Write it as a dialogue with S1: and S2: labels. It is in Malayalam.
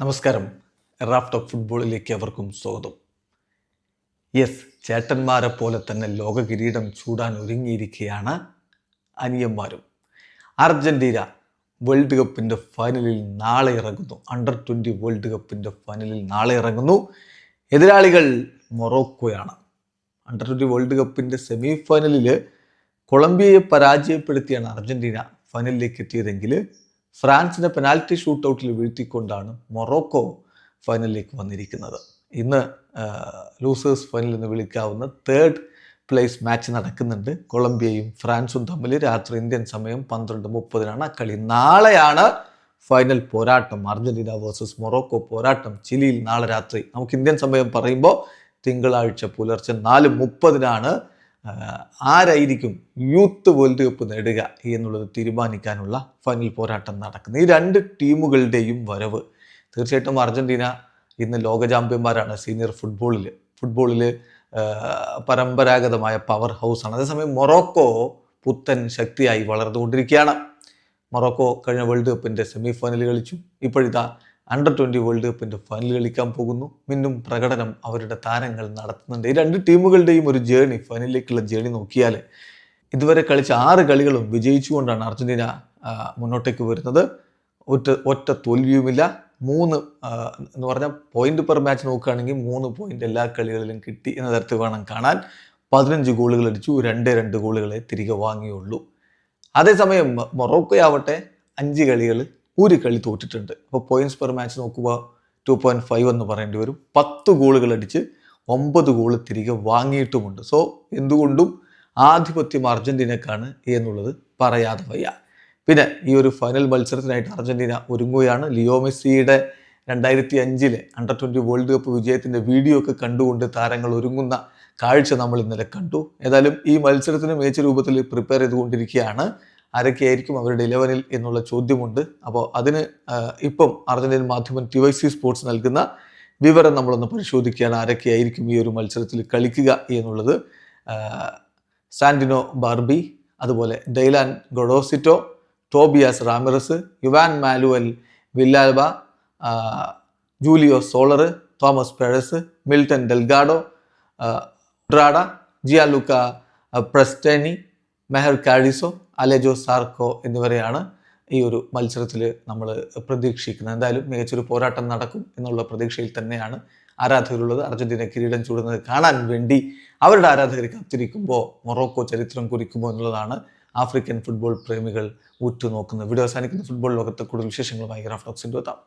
S1: നമസ്കാരം. റാഫ്റ്റ് ഓഫ് ഫുട്ബോളിലേക്ക് അവർക്കും സ്വാഗതം. യെസ് ചേട്ടന്മാരെ പോലെ തന്നെ ലോക കിരീടം ചൂടാൻ ഒരുങ്ങിയിരിക്കുകയാണ് അനിയന്മാരും. അർജന്റീന വേൾഡ് കപ്പിന്റെ ഫൈനലിൽ നാളെ ഇറങ്ങുന്നു. അണ്ടർ ട്വന്റി വേൾഡ് കപ്പിന്റെ ഫൈനലിൽ നാളെ ഇറങ്ങുന്നു. എതിരാളികൾ മൊറോക്കോയാണ്. അണ്ടർ ട്വന്റി വേൾഡ് കപ്പിന്റെ സെമി ഫൈനലിൽ കൊളംബിയയെ പരാജയപ്പെടുത്തിയാണ് അർജന്റീന ഫൈനലിലേക്ക് എത്തിയതെങ്കിൽ ഫ്രാൻസിനെ പെനാൽറ്റി ഷൂട്ടൗട്ടിൽ വീഴ്ത്തിക്കൊണ്ടാണ് മൊറോക്കോ ഫൈനലിലേക്ക് വന്നിരിക്കുന്നത്. ഇന്ന് ലൂസേഴ്സ് ഫൈനൽ എന്ന് വിളിക്കാവുന്ന തേർഡ് പ്ലേസ് മാച്ച് നടക്കുന്നുണ്ട്. കൊളംബിയയും ഫ്രാൻസും തമ്മിൽ രാത്രി ഇന്ത്യൻ സമയം പന്ത്രണ്ട് മുപ്പതിനാണ്. ആ കളി നാളെയാണ് ഫൈനൽ പോരാട്ടം. അർജന്റീന വേഴ്സസ് മൊറോക്കോ പോരാട്ടം. ചിലിയിൽ നാളെ രാത്രി. നമുക്ക് ഇന്ത്യൻ സമയം പറയുമ്പോൾ തിങ്കളാഴ്ച പുലർച്ചെ നാല് മുപ്പതിനാണ് ആരായിരിക്കും യൂത്ത് വേൾഡ് കപ്പ് നേടുക എന്നുള്ളത് തീരുമാനിക്കാനുള്ള ഫൈനൽ പോരാട്ടം നടക്കുന്നത്. ഈ രണ്ട് ടീമുകളുടെയും വരവ്. തീർച്ചയായിട്ടും അർജന്റീന ഇന്ന് ലോക ചാമ്പ്യന്മാരാണ് സീനിയർ ഫുട്ബോളിൽ. ഫുട്ബോളിൽ പരമ്പരാഗതമായ പവർ ഹൗസാണ് അതേസമയം മൊറോക്കോ പുത്തൻ ശക്തിയായി വളർന്നുകൊണ്ടിരിക്കുകയാണ്. മൊറോക്കോ കഴിഞ്ഞ വേൾഡ് കപ്പിന്റെ സെമി ഫൈനൽ കളിച്ചു. ഇപ്പോഴിതാ അണ്ടർ ട്വന്റി വേൾഡ് കപ്പിന്റെ ഫൈനൽ കളിക്കാൻ പോകുന്നു. മിന്നും പ്രകടനം അവരുടെ താരങ്ങൾ നടത്തുന്നുണ്ട്. ഈ രണ്ട് ടീമുകളുടെയും ഒരു ജേണി ഫൈനലിലേക്കുള്ള ജേണി നോക്കിയാൽ ഇതുവരെ കളിച്ച ആറ് കളികളും വിജയിച്ചുകൊണ്ടാണ് അർജന്റീന മുന്നോട്ടേക്ക് വരുന്നത്. ഒറ്റ ഒറ്റ തോൽവിയുമില്ല. മൂന്ന് എന്ന് പറഞ്ഞാൽ പോയിന്റ് പെർ മാച്ച് നോക്കുകയാണെങ്കിൽ മൂന്ന് പോയിന്റ് എല്ലാ കളികളിലും കിട്ടി എന്ന തരത്തിൽ വേണം കാണാൻ. പതിനഞ്ച് ഗോളുകൾ അടിച്ചു. രണ്ട് രണ്ട് ഗോളുകളെ തിരികെ വാങ്ങിയുള്ളൂ. അതേസമയം മൊറോക്കോയാവട്ടെ അഞ്ച് കളികൾ ഒരു കളി തോറ്റിട്ടുണ്ട്. അപ്പോൾ പോയിന്റ്സ് പെർ മാച്ച് നോക്കുക ടു പോയിന്റ് ഫൈവ് എന്ന് പറയേണ്ടി വരും. പത്ത് ഗോളുകൾ അടിച്ച് ഒമ്പത് ഗോൾ തിരികെ വാങ്ങിയിട്ടുമുണ്ട്. സോ എന്തുകൊണ്ടും ആധിപത്യം അർജന്റീനക്കാണ് എന്നുള്ളത് പറയാതെ വയ്യ. പിന്നെ ഈ ഒരു ഫൈനൽ മത്സരത്തിനായിട്ട് അർജന്റീന ഒരുങ്ങുകയാണ്. ലിയോ മെസ്സിയുടെ രണ്ടായിരത്തി അഞ്ചിലെ അണ്ടർ ട്വന്റി വേൾഡ് കപ്പ് വിജയത്തിന്റെ വീഡിയോ ഒക്കെ കണ്ടുകൊണ്ട് താരങ്ങൾ ഒരുങ്ങുന്ന കാഴ്ച നമ്മൾ ഇന്നലെ കണ്ടു. ഏതായാലും ഈ മത്സരത്തിന് മികച്ച രൂപത്തിൽ പ്രിപ്പയർ ചെയ്തുകൊണ്ടിരിക്കുകയാണ്. ആരൊക്കെയായിരിക്കും അവരുടെ ഇലവനിൽ എന്നുള്ള ചോദ്യമുണ്ട്. അപ്പോൾ അതിന് ഇപ്പം അർജന്റീൻ മാധ്യമം ടി വൈ സി സ്പോർട്സ് നൽകുന്ന വിവരം നമ്മളൊന്ന് പരിശോധിക്കുകയാണ്. ആരൊക്കെയായിരിക്കും ഈ ഒരു മത്സരത്തിൽ കളിക്കുക എന്നുള്ളത്. സാൻഡിനോ ബാർബി അതുപോലെ Dylan Gorosito Tobias Ramirez Juan Manuel Villalba Julio Soler Tomas Perez Milton Delgado ഡ്രാഡ Gianluca Prestianni മെഹർ കാഡിസോ അലജോ സാർക്കോ എന്നിവരെയാണ് ഈ ഒരു മത്സരത്തിൽ നമ്മൾ പ്രതീക്ഷിക്കുന്നത്. എന്തായാലും മികച്ചൊരു പോരാട്ടം നടക്കും എന്നുള്ള പ്രതീക്ഷയിൽ തന്നെയാണ് ആരാധകരുള്ളത്. അർജന്റീന കിരീടം ചൂടുന്നത് കാണാൻ വേണ്ടി അവരുടെ ആരാധകർ കാത്തിരിക്കുമ്പോൾ മൊറോക്കോ ചരിത്രം കുറിക്കുമ്പോൾ എന്നുള്ളതാണ് ആഫ്രിക്കൻ ഫുട്ബോൾ പ്രേമികൾ ഉറ്റുനോക്കുന്നത്. വീഡിയോ അവസാനിക്കുന്ന ഫുട്ബോൾ ലോകത്തെ കൂടുതൽ വിശേഷങ്ങളുമായി ഗ്രാഫ്ലോക്സിന്റെ എത്താം.